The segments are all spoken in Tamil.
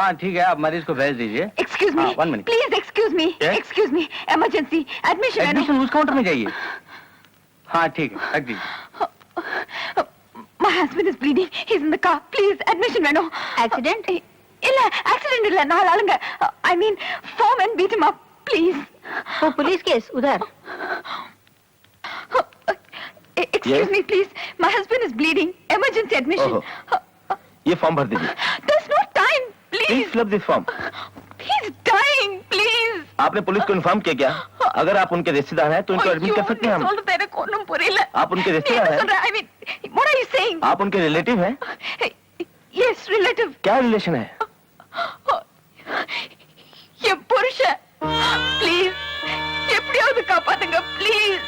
हाँ ठीक है आप मरीज को भेज दीजिए एक्सक्यूज मी हाँ, one minute. Please excuse me Yes? Excuse me emergency admission admission उस काउंटर में जाइए हाँ ठीक है रख दीजिए My husband is bleeding. He's in the car. Please, admission வேணும். Accident? இல்ல, accident இல்ல. நாலு ஆளுங்க. I mean, four men beat him up. Please. वो पुलिस केस उधर Excuse Yes? me, please. My husband is bleeding. Emergency admission. ये फॉर्म भर दीजिए There's no time. Please Please. Fill this form He's dying. Please. आपने पुलिस को इन्फॉर्म किया क्या अगर आप उनके रिश्तेदार हैं तो उनको एडमिट कर ஐயோ, सकते நீ हैं हम சொல்றது எனக்கு ஒண்ணும் புரியல. आप उनके நீ रिश्तेदार என்ன हैं சொல்ற? I mean, what are you saying? आप उनके रिलेटिव हैं Yes, relative. क्या रिलेशन है என் புருஷன் ப்ளீஸ் எப்படியாவது காப்பாத்துங்க ப்ளீஸ்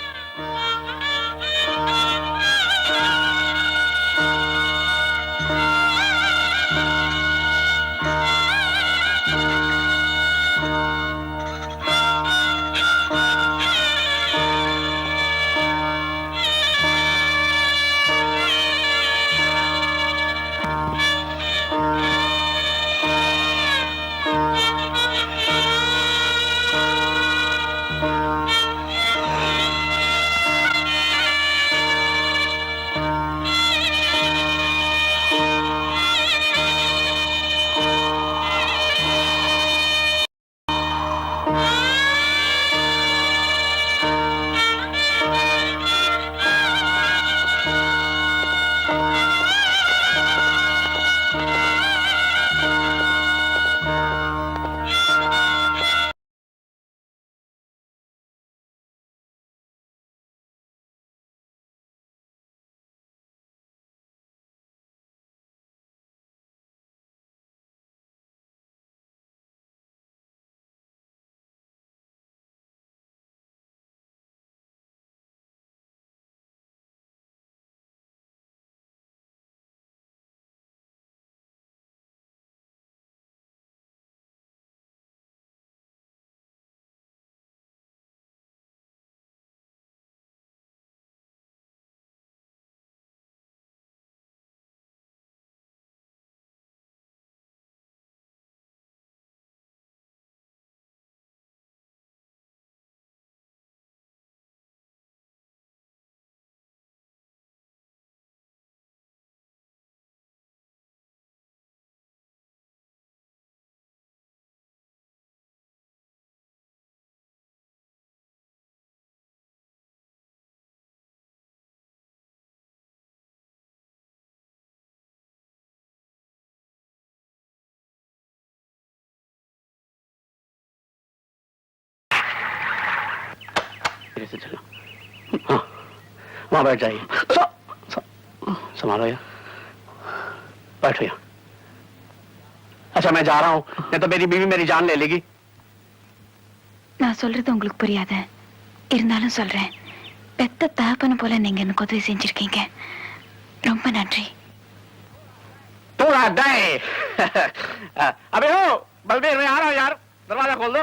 धीरे से चलो हाँ वहाँ बैठ जाइए स- स- संभालो यार बैठो यहाँ अच्छा मैं जा रहा हूँ नहीं तो मेरी बीवी मेरी जान ले लेगी நான் சொல்றது உங்களுக்கு புரியாது இருந்தாலும் சொல்றேன் பெத்த தகப்பன போல நீங்க எனக்கு உதவி செஞ்சிருக்கீங்க ரொம்ப நன்றி पूरा डे अबे हो बलबीर मैं आ रहा हूँ यार दरवाजा खोल दो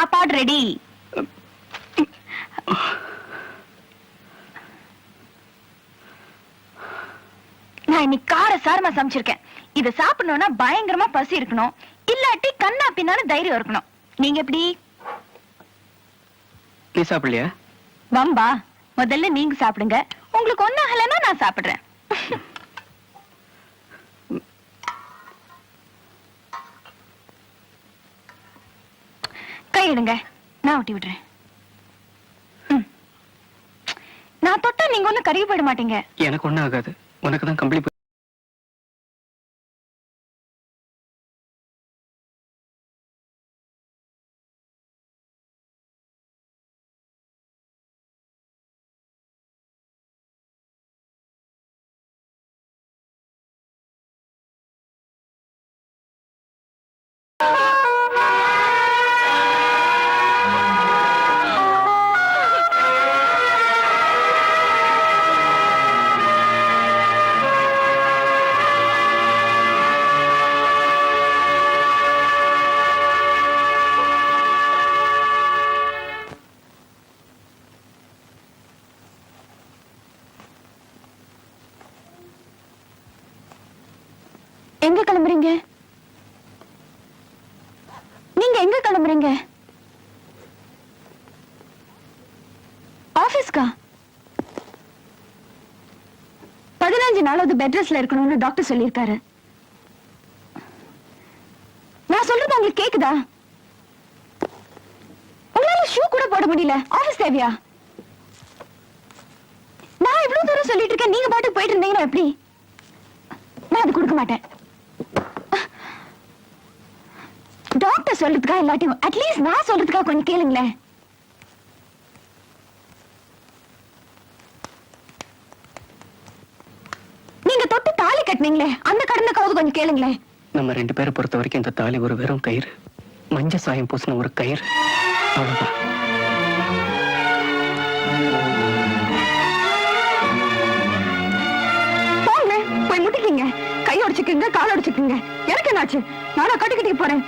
சாப்பாடு ரெடி. நான் இன்னைக்கு கார சாரமா சமைச்சிருக்கேன். இத சாப்பிடணும்னா பயங்கரமா பசி இருக்கணும். இல்லாட்டி கண்ணா பின்னாலும் தைரியம் இருக்கணும். நீங்க எப்படி? நீ சாப்பிடலையா? வம்பா. முதல்ல நீங்க சாப்பிடுங்க. உங்களுக்கு ஒண்ணு ஆகலைன்னா நான் சாப்பிடுறேன். விடுங்க நான் ஒட்டி விடுறேன் நான் தொட்டா நீங்க ஒண்ணு கருகி போயிட மாட்டீங்க. எனக்கு ஒண்ணு ஆகாது. உனக்கு தான் கம்பளி எங்க கிளம்புறீங்க? நீங்க எங்க கிளம்புறீங்க? ஆபீஸ்க்கா? பதினஞ்சு நாளாவது பெட் ரெஸ்ட்ல இருக்கணும்னு டாக்டர் சொல்லியிருக்காரு. நான் சொல்றது உங்களுக்கு கேக்குதா? உங்களால ஷூ கூட போட முடியல. ஆபீஸ் தேவையா? நான் இவ்வளவு தூரம் சொல்லிட்டு இருக்கேன். நீங்க பாட்டுக்கு போயிட்டு இருந்தீங்கன்னா எப்படி? நான் அது கொடுக்க மாட்டேன். டாக்டர் சொல்றதுக்கா இல்லாட்டியும் அட்லீஸ்ட் நான் சொல்றதுக்கா கொஞ்சம் கேளுங்களேன். நீங்க தொட்டு தாலி கட்டினீங்களே அந்த கடனுக்காவது கொஞ்சம் கேளுங்களேன். நம்ம ரெண்டு பேரை பொறுத்த வரைக்கும் இந்த தாலி ஒரு வெறும் கயிறு. மஞ்ச சாயம் பூசின ஒரு கயிறு. அவ்வளவுதான். போங்க போய் முட்டிக்கிங்க. கை உடைச்சுக்குங்க கால் உடைச்சுக்குங்க. எனக்கு என்னாச்சு? நானா கட்டிக்கிட்டே போறேன்.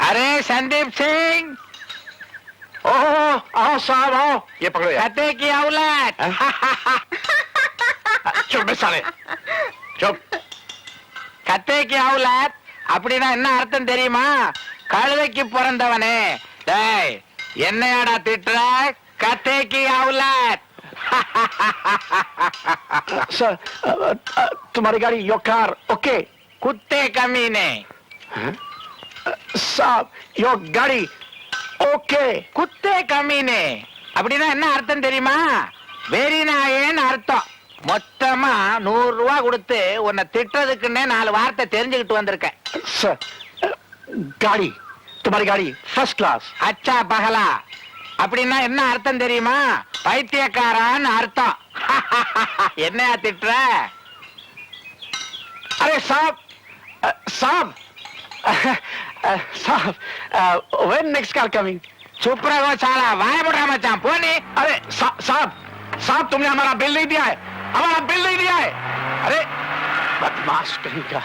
अरे संदीप सिंह ओहो आओ साहब आओ ये पकड़ो यार कते की औलाद चुप बे साले चुप கத்தேக்கு அவுலாத் அப்படின்னா என்ன அர்த்தம் தெரியுமா கழுதைக்கு பிறந்தவனே டேய் என்னையாடா திட்டுற கத்தேக்கு அவுலாத் सर अ, अ, तुम्हारी गाड़ी योर कार ओके குத்தே கம்மீனே साहब योर गाड़ी ओके குத்தே கம்மீனே அப்படின்னா என்ன அர்த்தம் தெரியுமா வெறி நாயேன்னு அர்த்தம் மொத்தமா நூறு ரூபா கொடுத்து உன்னை திட்டுறதுக்குன்னே நாலு வார்த்தை தெரிஞ்சுக்கிட்டு வந்திருக்கேன் सर अ, गाड़ी तुम्हारी गाड़ी फर्स्ट क्लास அச்சா பகலா அப்படின்னா என்ன அர்த்தம் தெரியுமா பைத்தியக்காரான்னு அர்த்தம் என்னையா திட்டுற अरे साहब अ, साहब अ, साहब व्हेन नेक्स्ट कार कमिंग சுப்ரகோசாலா வாயப்படா மச்சான் போனி अरे सा, साहब साहब तुमने हमारा बिल नहीं दिया है हमारा बिल नहीं दिया है अरे बदमाश कहीं का